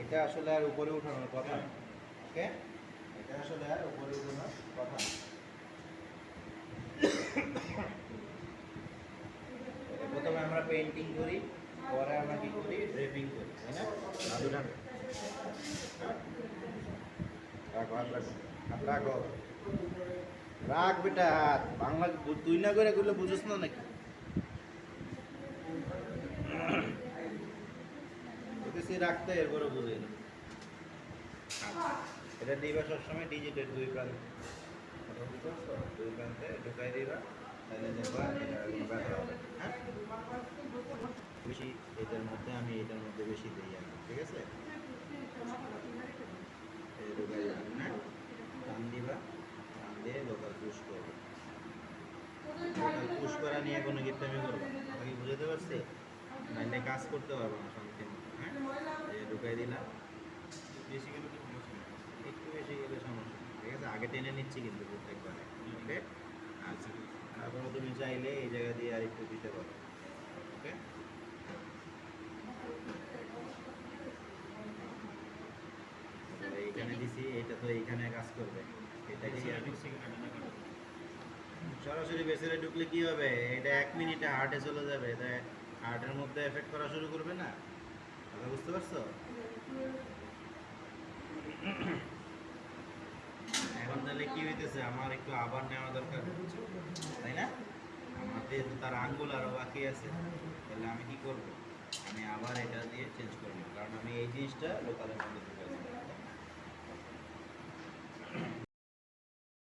এটা আসলে আর উপরে উঠানোর কথা। ওকে? এটা আসলে আর উপরে উঠানোর কথা। প্রথমে আমরা পেন্টিং করি পরে আমরা কি করি? ড্রেপিং করি তাই না? দাদু রাখো রাখো হাত রাখো। হাত রাখো। রাখ বেটা হাত। বাংলা তুই না করে এগুলো বুঝিস না নাকি? রাখতে এরপরে বুঝে এটা দিবা সবসময় ডিজিটের দুই প্রান্তে? দুই প্রান্তে ঢুকাই দিবা, তাহলে দেখবা হ্যাঁ? বেশি এটার মধ্যে আমি এটার মধ্যে বেশি দিই আমি ঠিক আছে? ঢুকাই হ্যাঁ? টান দিবা, টান দিয়ে লোকাল পুশ করবে। পুশ করা নিয়ে কোনো গিফটামি করবে আমি বুঝতে পারছি? নাইলে কাজ করতে পারব না শান্তি ঢুকাই দিলাম। বেশি গেলে তো সমস্যা একটু বেশি গেলে সমস্যা ঠিক আছে? আগে টেনে নিচ্ছি কিন্তু প্রত্যেকবারে। ওকে? আচ্ছা। তারপরে তুমি চাইলে এই জায়গা দিয়ে আর একটু দিতে পারো। ওকে? এইখানে দিছি এটা তো এইখানে কাজ করবে। এটা সরাসরি বেসিনে ঢুকলে কি হবে? এটা এক মিনিটে হার্টে চলে যাবে। এটা হার্টের মধ্যে এফেক্ট করা শুরু করবে না? বুঝতে পারছ? এখন তাহলে কি হইতেছে? আমার একটু আবার নেওয়া দরকার। তাই না? আমাদের তার আঙ্গুল আরও বাকি আছে, তাহলে আমি কি করব? আমি আবার এটা দিয়ে চেঞ্জ করব কারণ আমি এই জিনিসটা লোকালের মধ্যে